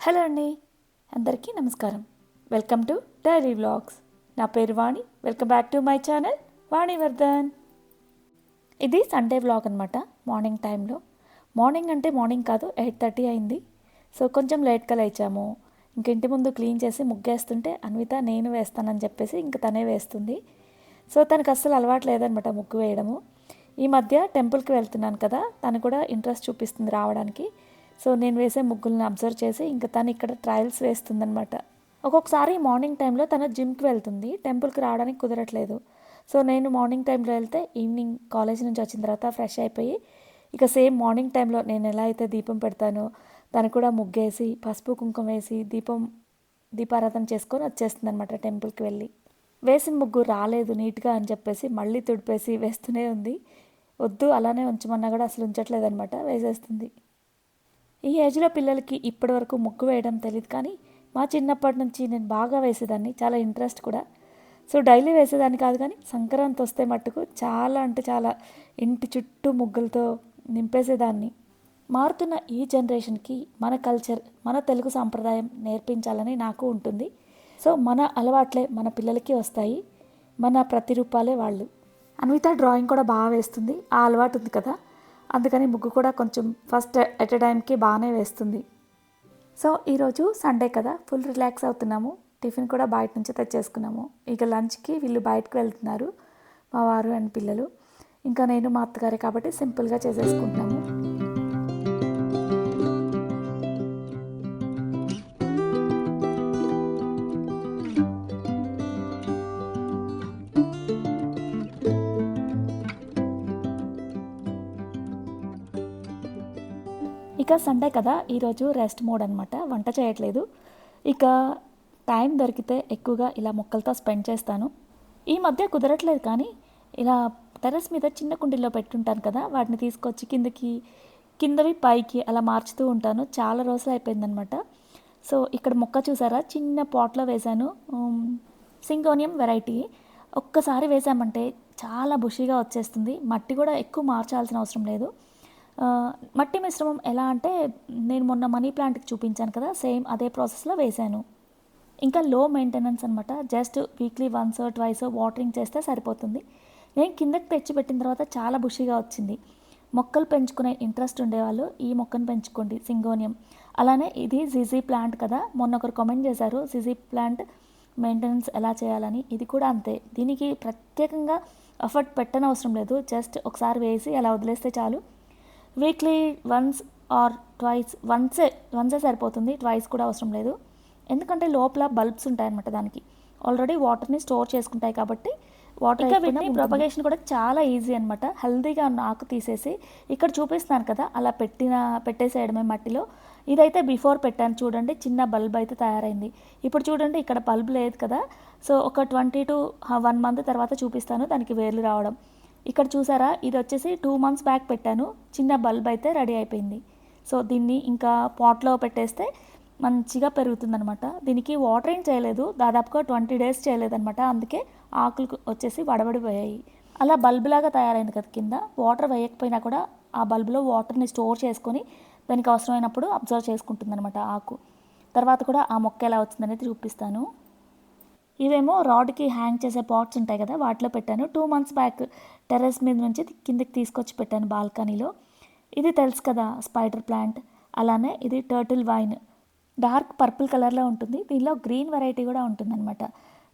Hello అండి. అందరికీ నమస్కారం. Welcome to daily vlogs. నా పేరు Vani. Welcome back to my channel Vanivardhan. ఇది సండే వ్లాగ్ అనమాట మార్నింగ్ టైంలో. మార్నింగ్ అంటే మార్నింగ్ కాదు ఎయిట్ థర్టీ అయింది. సో కొంచెం లేట్గా లేచాము. ఇంక ఇంటి ముందు క్లీన్ చేసి ముగ్గేస్తుంటే అన్విత నేను వేస్తానని చెప్పేసి ఇంక తనే వేస్తుంది. సో తనకు అస్సలు అలవాటు లేదనమాట ముగ్గు వేయడము. ఈ మధ్య టెంపుల్కి వెళ్తున్నాను కదా తను కూడా ఇంట్రెస్ట్ చూపిస్తుంది రావడానికి. సో నేను వేసే ముగ్గుల్ని అబ్జర్వ్ చేసి ఇంకా తను ఇక్కడ ట్రయల్స్ వేస్తుందనమాట ఒక్కొక్కసారి మార్నింగ్ టైంలో తను జిమ్కి వెళ్తుంది టెంపుల్కి రావడానికి కుదరట్లేదు. సో నేను మార్నింగ్ టైంలో వెళ్తే ఈవినింగ్ కాలేజ్ నుంచి వచ్చిన తర్వాత ఫ్రెష్ అయిపోయి ఇక సేమ్ మార్నింగ్ టైంలో నేను ఎలా అయితే దీపం పెడతానో తను కూడా ముగ్గేసి పసుపు కుంకుమ వేసి దీపం దీపారాధన చేసుకొని వచ్చేస్తుంది అనమాట టెంపుల్కి వెళ్ళి. వేసిన ముగ్గు రాలేదు నీట్గా అని చెప్పేసి మళ్ళీ తుడిపేసి వేస్తూనే ఉంది. వద్దు అలానే ఉంచమన్నా కూడా అసలు ఉంచట్లేదు అనమాట వేసేస్తుంది. ఈ ఏజ్లో పిల్లలకి ఇప్పటి వరకు ముగ్గు వేయడం తెలియదు కానీ మా చిన్నప్పటి నుంచి నేను బాగా వేసేదాన్ని చాలా ఇంట్రెస్ట్ కూడా. సో డైలీ వేసేదాన్ని కాదు కానీ సంక్రాంతి వస్తే మట్టుకు చాలా అంటే చాలా ఇంటి చుట్టూ ముగ్గులతో నింపేసేదాన్ని. మారుతున్న ఈ జనరేషన్కి మన కల్చర్ మన తెలుగు సాంప్రదాయం నేర్పించాలని నాకు ఉంటుంది. సో మన అలవాట్లే మన పిల్లలకి వస్తాయి మన ప్రతిరూపాలే వాళ్ళు. అన్విత డ్రాయింగ్ కూడా బాగా వేస్తుంది ఆ అలవాటు ఉంది కదా. అందుకని ముగ్గు కూడా కొంచెం ఫస్ట్ ఎట్ ఎ టైంకి బాగానే వేస్తుంది. సో ఈరోజు సండే కదా ఫుల్ రిలాక్స్ అవుతున్నాము. టిఫిన్ కూడా బయట నుంచి తెచ్చేసుకున్నాము. ఇక లంచ్కి వీళ్ళు బయటకు వెళ్తున్నారు మా వారు అండ్ పిల్లలు. ఇంకా నేను మా అత్తగారే కాబట్టి సింపుల్గా చేసేసుకుంటున్నాము. ఇక సండే కదా ఈరోజు రెస్ట్ మోడ్ అనమాట వంట చేయట్లేదు. ఇక టైం దొరికితే ఎక్కువగా ఇలా మొక్కలతో స్పెండ్ చేస్తాను. ఈ మధ్య కుదరట్లేదు కానీ ఇలా టెర్రస్ మీద చిన్న కుండీల్లో పెట్టుంటాను కదా వాటిని తీసుకొచ్చి కిందకి కిందవి పైకి అలా మార్చుతూ ఉంటాను. చాలా రోజులు అయిపోయిందనమాట సో ఇక్కడ మొక్క చూసారా? చిన్న పాట్లో వేశాను. సింగోనియం వెరైటీ ఒక్కసారి వేసామంటే చాలా బుషీగా వచ్చేస్తుంది. మట్టి కూడా ఎక్కువ మార్చాల్సిన అవసరం లేదు. మట్టి మిశ్రమం ఎలా అంటే నేను మొన్న మనీ ప్లాంట్కి చూపించాను కదా సేమ్ అదే ప్రాసెస్లో వేశాను. ఇంకా లో మెయింటెనెన్స్ అనమాట just weekly once twice watering చేస్తే సరిపోతుంది. నేను కిందకి తెచ్చి పెట్టిన తర్వాత చాలా బుషిగా వచ్చింది. మొక్కలు పెంచుకునే ఇంట్రెస్ట్ ఉండేవాళ్ళు ఈ మొక్కను పెంచుకోండి సింగోనియం. అలానే ఇది జిజీ ప్లాంట్ కదా మొన్న ఒకరు కామెంట్ చేశారు జిజీ ప్లాంట్ మెయింటెనెన్స్ ఎలా చేయాలని. ఇది కూడా అంతే. దీనికి ప్రత్యేకంగా ఎఫర్ట్ పెట్టనవసరం లేదు. జస్ట్ ఒకసారి వేసి అలా వదిలేస్తే చాలు. వీక్లీ వన్స్ ఆర్ ట్వైస్ వన్సే వన్సే సరిపోతుంది ట్వైస్ కూడా అవసరం లేదు. ఎందుకంటే లోపల బల్బ్స్ ఉంటాయన్నమాట దానికి. ఆల్రెడీ వాటర్ని స్టోర్ చేసుకుంటాయి కాబట్టి వాటర్ వీటిని ప్రొపగేషన్ కూడా చాలా ఈజీ అనమాట హెల్దీగా ఉన్న ఆకు తీసేసి ఇక్కడ చూపిస్తున్నాను కదా అలా పెట్టిన పెట్టేసేయడమే మట్టిలో. ఇదైతే బిఫోర్ పెట్టాను చూడండి చిన్న బల్బ్ అయితే తయారైంది. ఇప్పుడు చూడండి ఇక్కడ బల్బ్ లేదు కదా. సో ఒక ట్వంటీ టు వన్ మంత్ తర్వాత చూపిస్తాను దానికి వేర్లు రావడం. ఇక్కడ చూసారా? ఇది వచ్చేసి టూ మంత్స్ బ్యాక్ పెట్టాను. చిన్న బల్బ్ అయితే రెడీ అయిపోయింది. సో దీన్ని ఇంకా పాట్లో పెట్టేస్తే మంచిగా పెరుగుతుందనమాట దీనికి వాటరింగ్ చేయలేదు. దాదాపుగా ట్వంటీ డేస్ చేయలేదనమాట అందుకే ఆకులు వచ్చేసి వడబడిపోయాయి అలా బల్బ్ లాగా తయారైంది కదా కింద. వాటర్ వేయకపోయినా కూడా ఆ బల్బులో వాటర్ని స్టోర్ చేసుకొని దానికి అవసరమైనప్పుడు అబ్జర్వ్ చేసుకుంటుందన్నమాట ఆకు. తర్వాత కూడా ఆ మొక్క ఎలా వచ్చిందనేది చూపిస్తాను. ఇవేమో రాడ్కి హ్యాంగ్ చేసే పాట్స్ ఉంటాయి కదా వాటిలో పెట్టాను. టూ మంత్స్ బ్యాక్ టెర్రస్ మీద నుంచి కిందకి తీసుకొచ్చి పెట్టాను బాల్కనీలో. ఇది తెలుసు కదా స్పైడర్ ప్లాంట్. అలానే ఇది టర్టిల్ వైన్. డార్క్ పర్పుల్ కలర్లో ఉంటుంది. దీనిలో గ్రీన్ వెరైటీ కూడా ఉంటుందన్నమాట.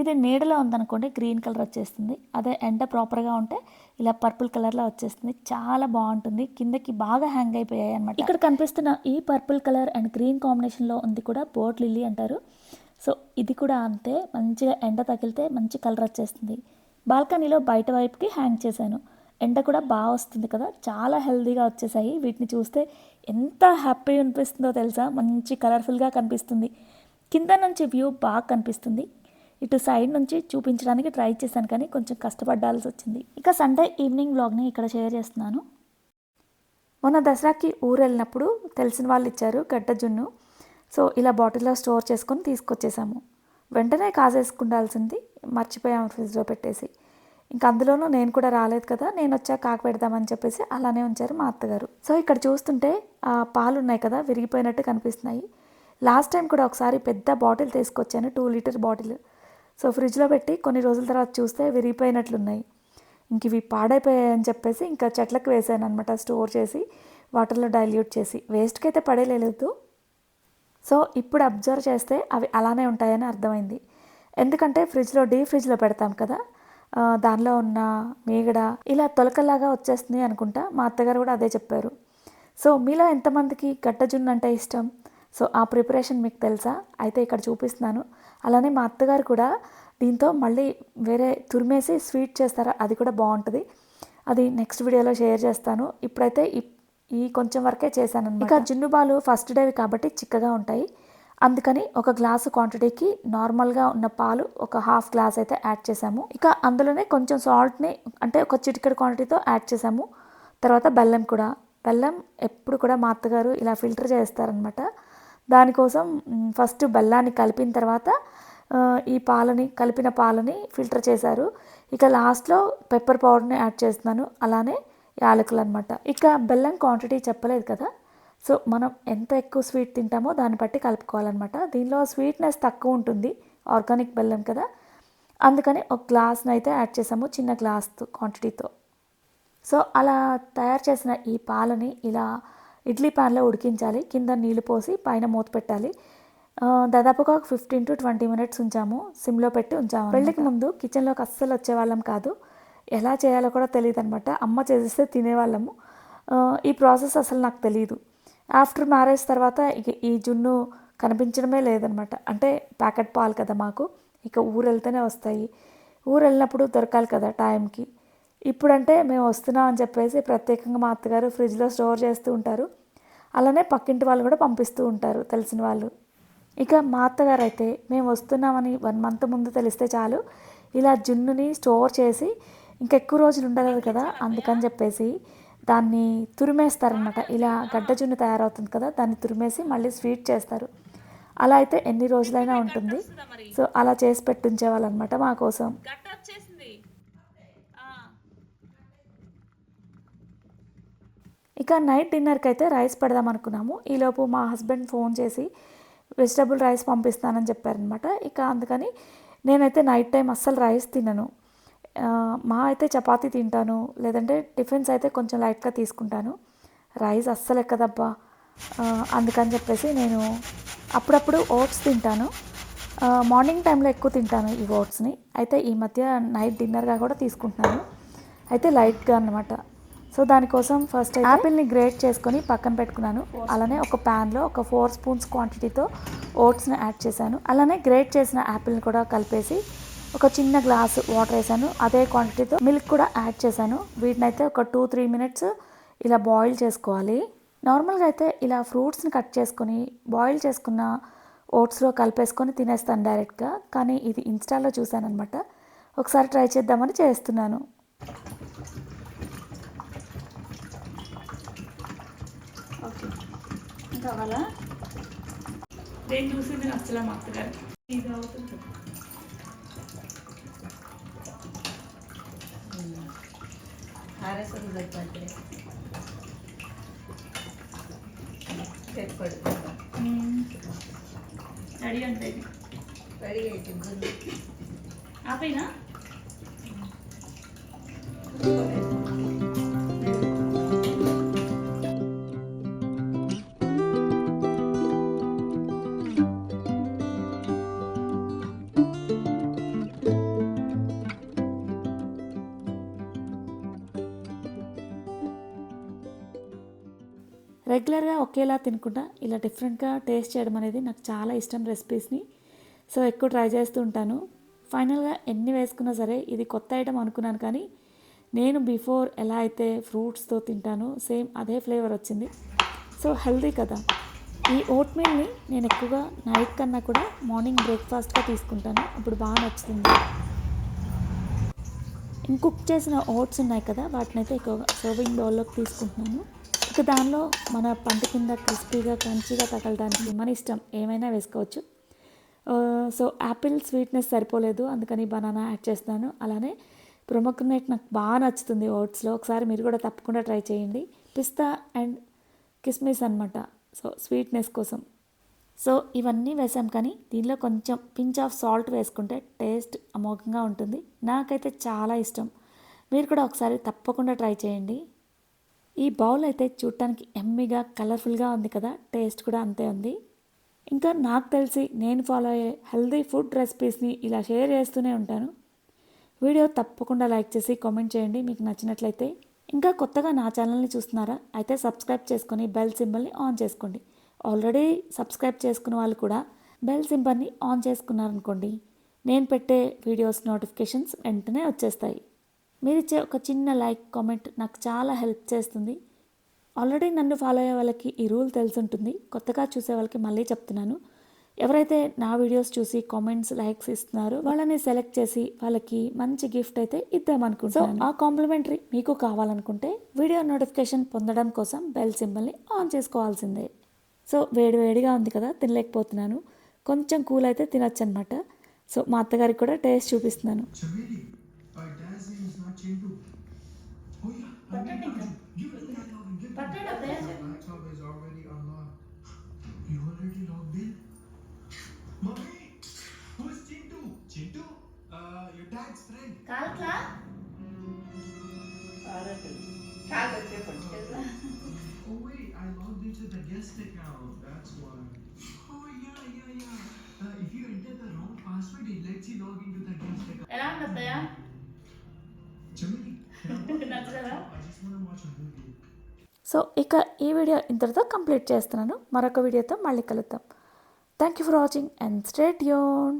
ఇది నీడలో ఉందనుకోండి గ్రీన్ కలర్ వచ్చేస్తుంది. అదే ఎండ ప్రాపర్గా ఉంటే ఇలా పర్పుల్ కలర్లో వచ్చేస్తుంది. చాలా బాగుంటుంది. కిందకి బాగా హ్యాంగ్ అయిపోయాయి అనమాట ఇక్కడ కనిపిస్తున్న ఈ పర్పుల్ కలర్ అండ్ గ్రీన్ కాంబినేషన్లో ఉంది కూడా బోట్ లిల్లీ అంటారు. సో ఇది కూడా అంతే. మంచిగా ఎండ తగిలితే మంచి కలర్ వచ్చేస్తుంది. బాల్కనీలో బయట వైపుకి హ్యాంగ్ చేశాను. ఎండ కూడా బాగా వస్తుంది కదా చాలా హెల్దీగా వచ్చేసాయి. వీటిని చూస్తే ఎంత హ్యాపీ అనిపిస్తుందో తెలుసా? మంచి కలర్ఫుల్గా కనిపిస్తుంది. కింద నుంచి వ్యూ బాగా కనిపిస్తుంది. ఇటు సైడ్ నుంచి చూపించడానికి ట్రై చేశాను కానీ కొంచెం కష్టపడాల్సి వచ్చింది. ఇక సండే ఈవినింగ్ వ్లాగ్ని ఇక్కడ షేర్ చేస్తున్నాను. మొన్న దసరాకి ఊరు వెళ్ళినప్పుడు తెలిసిన వాళ్ళు ఇచ్చారు గడ్డ జున్ను. సో ఇలా బాటిల్లో స్టోర్ చేసుకొని తీసుకొచ్చేసాము. వెంటనే కాజేసుకుండాల్సింది. మర్చిపోయాము ఫ్రిడ్జ్లో పెట్టేసి. ఇంకా అందులోనూ నేను కూడా రాలేదు కదా నేను వచ్చాక కాకు పెడదామని చెప్పేసి అలానే ఉంచారు మా అత్తగారు. సో ఇక్కడ చూస్తుంటే ఆ పాలు ఉన్నాయి కదా విరిగిపోయినట్టు కనిపిస్తున్నాయి. లాస్ట్ టైం కూడా ఒకసారి పెద్ద బాటిల్ తీసుకొచ్చాను టూ లీటర్ బాటిల్. సో ఫ్రిడ్జ్లో పెట్టి కొన్ని రోజుల తర్వాత చూస్తే విరిగిపోయినట్లున్నాయి. ఇంక ఇవి పాడైపోయాయని చెప్పేసి ఇంకా చెట్లకు వేసాను అనమాట స్టోర్ చేసి వాటర్లో డైల్యూట్ చేసి. వేస్ట్కి అయితే పడేయలేదు. సో ఇప్పుడు అబ్జర్వ్ చేస్తే అవి అలానే ఉంటాయని అర్థమైంది. ఎందుకంటే ఫ్రిడ్జ్లో డీ ఫ్రిడ్జ్లో పెడతాం కదా దానిలో ఉన్న మీగడ ఇలా తొలకలాగా వచ్చేస్తుంది అనుకుంటా. మా అత్తగారు కూడా అదే చెప్పారు. సో మీలో ఎంతమందికి గడ్డ జున్ను అంటే ఇష్టం? సో ఆ ప్రిపరేషన్ మీకు తెలుసా? అయితే ఇక్కడ చూపిస్తున్నాను. అలానే మా అత్తగారు కూడా దీంతో మళ్ళీ వేరే తురిమేసి స్వీట్ చేస్తారా అది కూడా బాగుంటుంది. అది నెక్స్ట్ వీడియోలో షేర్ చేస్తాను. ఇప్పుడైతే ఈ- ఈ కొంచెం వరకే చేశాను ఇక జున్నుబాలు ఫస్ట్ డేవి కాబట్టి చిక్కగా ఉంటాయి. అందుకని ఒక గ్లాసు క్వాంటిటీకి నార్మల్గా ఉన్న పాలు ఒక హాఫ్ గ్లాస్ అయితే యాడ్ చేసాము. ఇక అందులోనే కొంచెం సాల్ట్ని అంటే ఒక చిటికెడు క్వాంటిటీతో యాడ్ చేసాము. తర్వాత బెల్లం కూడా. బెల్లం ఎప్పుడు కూడా మా అత్తగారు ఇలా ఫిల్టర్ చేస్తారనమాట దానికోసం ఫస్ట్ బెల్లాన్ని కలిపిన తర్వాత ఈ పాలని కలిపిన పాలని ఫిల్టర్ చేశారు. ఇక లాస్ట్లో పెప్పర్ పౌడర్ని యాడ్ చేస్తున్నాను. అలానే యాలకులు అనమాట ఇక బెల్లం క్వాంటిటీ చెప్పలేదు కదా. సో మనం ఎంత ఎక్కువ స్వీట్ తింటామో దాన్ని బట్టి కలుపుకోవాలన్నమాట. దీనిలో స్వీట్నెస్ తక్కువ ఉంటుంది ఆర్గానిక్ బెల్లం కదా. అందుకని ఒక గ్లాస్ని అయితే యాడ్ చేసాము చిన్న గ్లాస్ క్వాంటిటీతో. సో అలా తయారు చేసిన ఈ పాలని ఇలా ఇడ్లీ ప్యాన్లో ఉడికించాలి కింద నీళ్ళు పోసి పైన మూత పెట్టాలి. దాదాపుగా ఒక ఫిఫ్టీన్ టు ట్వంటీ మినిట్స్ ఉంచాము సిమ్లో పెట్టి ఉంచాము పెళ్ళికి ముందు కిచెన్లోకి అస్సలు వచ్చేవాళ్ళం కాదు. ఎలా చేయాలో కూడా తెలియదు అనమాట అమ్మ చేసేస్తే తినేవాళ్ళము. ఈ ప్రాసెస్ అసలు నాకు తెలియదు ఆఫ్టర్ మ్యారేజ్ తర్వాత ఇక ఈ జున్ను కనిపించడమే లేదనమాట. అంటే ప్యాకెట్ పాలు కదా మాకు ఇక ఊరు వెళ్తేనే వస్తాయి. ఊరు వెళ్ళినప్పుడు దొరకాలి కదా టైంకి. ఇప్పుడంటే మేము వస్తున్నాం అని చెప్పేసి ప్రత్యేకంగా మా అత్తగారు ఫ్రిడ్జ్లో స్టోర్ చేస్తూ ఉంటారు. అలానే పక్కింటి వాళ్ళు కూడా పంపిస్తూ ఉంటారు తెలిసిన వాళ్ళు. ఇక మా అత్తగారు అయితే మేము వస్తున్నామని వన్ మంత్ ముందు తెలిస్తే చాలు. ఇలా జున్నుని స్టోర్ చేసి ఇంకెక్కువ రోజులు ఉండలేదు కదా అందుకని చెప్పేసి దాన్ని తురిమేస్తారనమాట ఇలా గడ్డ జున్ను తయారవుతుంది కదా దాన్ని తురిమేసి మళ్ళీ స్వీట్ చేస్తారు. అలా అయితే ఎన్ని రోజులైనా ఉంటుంది. సో అలా చేసి పెట్టించేవాళ్ళు అనమాట మా కోసం. ఇక నైట్ డిన్నర్కి అయితే రైస్ పెడదాం అనుకున్నాము. ఈలోపు మా హస్బెండ్ ఫోన్ చేసి వెజిటబుల్ రైస్ పంపిస్తానని చెప్పారనమాట ఇక అందుకని నేనైతే నైట్ టైం అస్సలు రైస్ తినను. మా అయితే చపాతీ తింటాను లేదంటే టిఫిన్స్ అయితే కొంచెం లైట్గా తీసుకుంటాను. రైస్ అస్సలు ఎక్కదబ్బా. అందుకని చెప్పేసి నేను అప్పుడప్పుడు ఓట్స్ తింటాను. మార్నింగ్ టైంలో ఎక్కువ తింటాను ఈ ఓట్స్ని. అయితే ఈ మధ్య నైట్ డిన్నర్గా కూడా తీసుకుంటున్నాను. అయితే లైట్గా అన్నమాట. సో దానికోసం ఫస్ట్ యాపిల్ని గ్రేట్ చేసుకొని పక్కన పెట్టుకున్నాను. అలానే ఒక ప్యాన్లో ఒక ఫోర్ స్పూన్స్ క్వాంటిటీతో ఓట్స్ని యాడ్ చేశాను. అలానే గ్రేట్ చేసిన యాపిల్ని కూడా కలిపేసి ఒక చిన్న గ్లాస్ వాటర్ వేసాను. అదే క్వాంటిటీతో మిల్క్ కూడా యాడ్ చేశాను. వీటిని అయితే ఒక టూ త్రీ మినిట్స్ ఇలా బాయిల్ చేసుకోవాలి. నార్మల్గా అయితే ఇలా ఫ్రూట్స్ని కట్ చేసుకొని బాయిల్ చేసుకున్న ఓట్స్లో కలిపేసుకొని తినేస్తాను డైరెక్ట్గా. కానీ ఇది ఇన్స్టాలో చూశాను అనమాట ఒకసారి ట్రై చేద్దామని చేస్తున్నాను. ఓకే. కావాలా? నేను చూసింది నచ్చలే మా అత్తగారు ఇది అవుతుంది. ఆర్ఎస్ఎస్ సరిపడే పెప్పడు రెడీ అంటే రెడీ అవుతుంది ఆపైనా? రెగ్యులర్గా ఒకేలా తినకుండా ఇలా డిఫరెంట్గా టేస్ట్ చేయడం అనేది నాకు చాలా ఇష్టం రెసిపీస్ని. సో ఎక్కువ ట్రై చేస్తూ ఉంటాను. ఫైనల్గా ఎన్ని వేసుకున్నా సరే ఇది కొత్త ఐటమ్ అనుకున్నాను కానీ నేను బిఫోర్ ఎలా అయితే ఫ్రూట్స్తో తింటానో సేమ్ అదే ఫ్లేవర్ వచ్చింది. సో హెల్దీ కదా. ఈ ఓట్ మీల్ని నేను ఎక్కువగా నైట్ కన్నా కూడా మార్నింగ్ బ్రేక్ఫాస్ట్గా తీసుకుంటాను. ఇప్పుడు బాగా నచ్చుతుంది. కుక్ చేసిన ఓట్స్ ఉన్నాయి కదా వాటిని అయితే ఎక్కువగా సర్వింగ్ బౌల్లోకి తీసుకుంటున్నాను. ఇక దానిలో మన పంట కింద క్రిస్పీగా క్రంచీగా తగలడానికి మన ఇష్టం. ఏమైనా వేసుకోవచ్చు. సో యాపిల్ స్వీట్నెస్ సరిపోలేదు. అందుకని బనానా యాడ్ చేస్తున్నాను. అలానే ప్రొమోకనేట్ నాకు బాగా నచ్చుతుంది ఓట్స్లో. ఒకసారి మీరు కూడా తప్పకుండా ట్రై చేయండి. పిస్తా అండ్ కిస్మిస్ అనమాట సో స్వీట్నెస్ కోసం. సో ఇవన్నీ వేసాం కానీ దీనిలో కొంచెం పించ్ ఆఫ్ సాల్ట్ వేసుకుంటే టేస్ట్ అమోఘంగా ఉంటుంది. నాకైతే చాలా ఇష్టం. మీరు కూడా ఒకసారి తప్పకుండా ట్రై చేయండి. ఈ బౌల్ అయితే చూడటానికి ఎమ్మిగా కలర్ఫుల్గా ఉంది కదా? టేస్ట్ కూడా అంతే ఉంది. ఇంకా నాకు తెలిసి నేను ఫాలో అయ్యే హెల్దీ ఫుడ్ రెసిపీస్ని ఇలా షేర్ చేస్తూనే ఉంటాను. వీడియో తప్పకుండా లైక్ చేసి కామెంట్ చేయండి మీకు నచ్చినట్లయితే. ఇంకా కొత్తగా నా ఛానల్ని చూస్తున్నారా? అయితే సబ్స్క్రైబ్ చేసుకొని బెల్ సింబల్ని ఆన్ చేసుకోండి. ఆల్రెడీ సబ్స్క్రైబ్ చేసుకున్న వాళ్ళు కూడా బెల్ సింబల్ని ఆన్ చేసుకున్నారనుకోండి నేను పెట్టే వీడియోస్ నోటిఫికేషన్స్ వెంటనే వచ్చేస్తాయి. మీరు ఇచ్చే ఒక చిన్న లైక్ కామెంట్ నాకు చాలా హెల్ప్ చేస్తుంది. ఆల్రెడీ నన్ను ఫాలో అయ్యే వాళ్ళకి ఈ రూల్ తెలుసుంటుంది. కొత్తగా చూసే వాళ్ళకి మళ్ళీ చెప్తున్నాను. ఎవరైతే నా వీడియోస్ చూసి కామెంట్స్ లైక్స్ ఇస్తున్నారో వాళ్ళని సెలెక్ట్ చేసి వాళ్ళకి మంచి గిఫ్ట్ అయితే ఇద్దామనుకుంటున్నాను ఆ కాంప్లిమెంటరీ మీకు కావాలనుకుంటే వీడియో నోటిఫికేషన్ పొందడం కోసం బెల్ సింబల్ని ఆన్ చేసుకోవాల్సిందే. సో వేడి వేడిగా ఉంది కదా తినలేకపోతున్నాను. కొంచెం కూల్ అయితే తినొచ్చు అనమాట సో మా అత్తగారికి కూడా టేస్ట్ చూపిస్తున్నాను. Chameli, our dad's name is not Chintu. Oh yeah, I mean Raju. Give it to that login. Give it to పట్టండి that. అత్తయ్య. The laptop is already unlocked. You already logged in? Mommy, who's Chintu? Chintu? Uh, your dad's friend. కాల్ట్లా కాదు వచ్చే పట్టుకెళ్తా Oh wait, I logged into the guest account. That's why. Oh yeah, yeah, yeah. Uh, if you enter the wrong password, it lets you log into the guest account. ఎలా ఉంది so ఇక ఈ video ఇంతటితో complete చేస్తున్నాను. మరొక వీడియోతో మళ్ళీ కలుద్దాం. Thank you for watching and stay Yoon